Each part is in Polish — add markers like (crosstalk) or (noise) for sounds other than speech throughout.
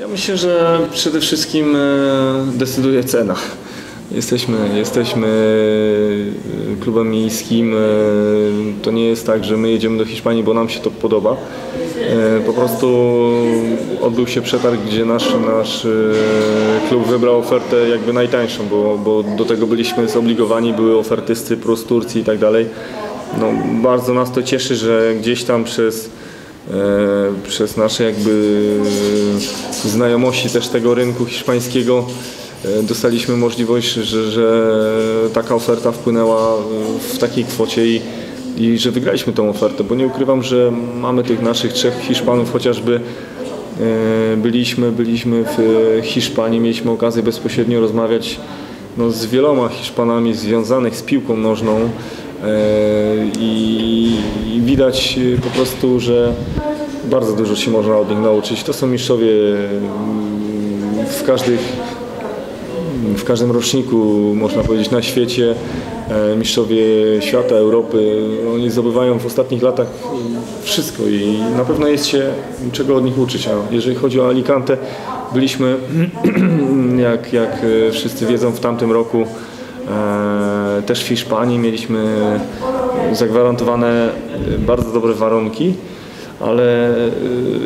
Ja myślę, że przede wszystkim e, decyduje cena. Jesteśmy, jesteśmy e, klubem miejskim. e, To nie jest tak, że my jedziemy do Hiszpanii, bo nam się to podoba. Po prostu odbył się przetarg, gdzie nasz, nasz klub wybrał ofertę jakby najtańszą, bo, bo do tego byliśmy zobligowani, były oferty z Cypru, z Turcji i tak dalej. No, bardzo nas to cieszy, że gdzieś tam przez przez nasze jakby e, znajomości też tego rynku hiszpańskiego e, dostaliśmy możliwość, że, że taka oferta wpłynęła e, w takiej kwocie i, i że wygraliśmy tą ofertę, bo nie ukrywam, że mamy tych naszych trzech Hiszpanów chociażby e, byliśmy, byliśmy w Hiszpanii, mieliśmy okazję bezpośrednio rozmawiać no, z wieloma Hiszpanami związanych z piłką nożną. e, i, i widać e, po prostu, że bardzo dużo się można od nich nauczyć. To są mistrzowie mm, w każdych w każdym roczniku, można powiedzieć, na świecie, e, mistrzowie świata, Europy, oni zdobywają w ostatnich latach wszystko i na pewno jest się czego od nich uczyć. A jeżeli chodzi o Alicante, byliśmy, (clears throat) jak, jak e, wszyscy wiedzą, w tamtym roku e, też w Hiszpanii mieliśmy zagwarantowane bardzo dobre warunki ale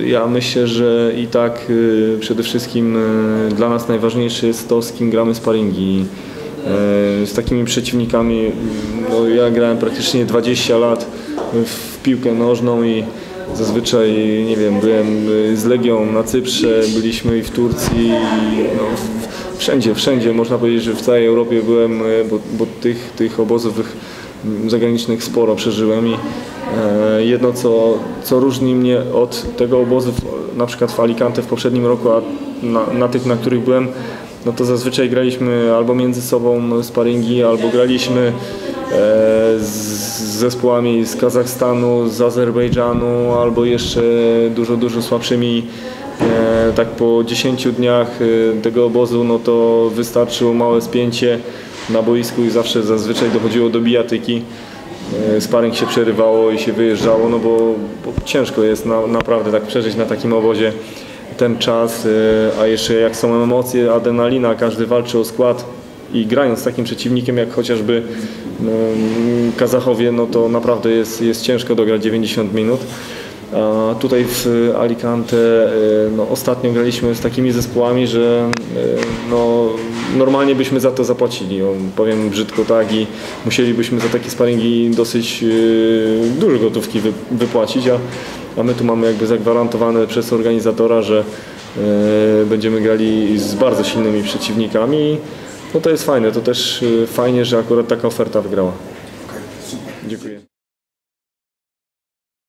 y, ja myślę, że i tak y, przede wszystkim y, dla nas najważniejsze jest to, z kim gramy sparingi. Z takimi przeciwnikami, no ja grałem praktycznie 20 lat w piłkę nożną i zazwyczaj, nie wiem, byłem z Legią na Cyprze, byliśmy i w Turcji, no, wszędzie, wszędzie, można powiedzieć, że w całej Europie byłem, y, bo, bo tych, tych obozów zagranicznych sporo przeżyłem i e, jedno co, co różni mnie od tego obozu na przykład w Alicante w poprzednim roku, a na, na tych, na których byłem, no to zazwyczaj graliśmy albo między sobą sparingi, albo graliśmy e, z zespołami z Kazachstanu, z Azerbejdżanu, albo jeszcze dużo, dużo słabszymi. E, tak po 10 dniach e, tego obozu, no to wystarczyło małe spięcie na boisku i zawsze zazwyczaj dochodziło do bijatyki. E, Sparring się przerywało i się wyjeżdżało, no bo, bo ciężko jest na, naprawdę tak przeżyć na takim obozie ten czas, a jeszcze jak są emocje, adrenalina, każdy walczy o skład i grając z takim przeciwnikiem jak chociażby no, Kazachowie, no to naprawdę jest, jest ciężko dograć 90 minut. A tutaj w Alicante e, no, ostatnio graliśmy z takimi zespołami, że e, no, normalnie byśmy za to zapłacili, powiem brzydko tak i musielibyśmy za takie sparingi dosyć e, dużo gotówki wy, wypłacić, a, a my tu mamy jakby zagwarantowane przez organizatora, że będziemy grali z bardzo silnymi przeciwnikami. No to jest fajne, to też fajnie, że akurat taka oferta wygrała. Dziękuję.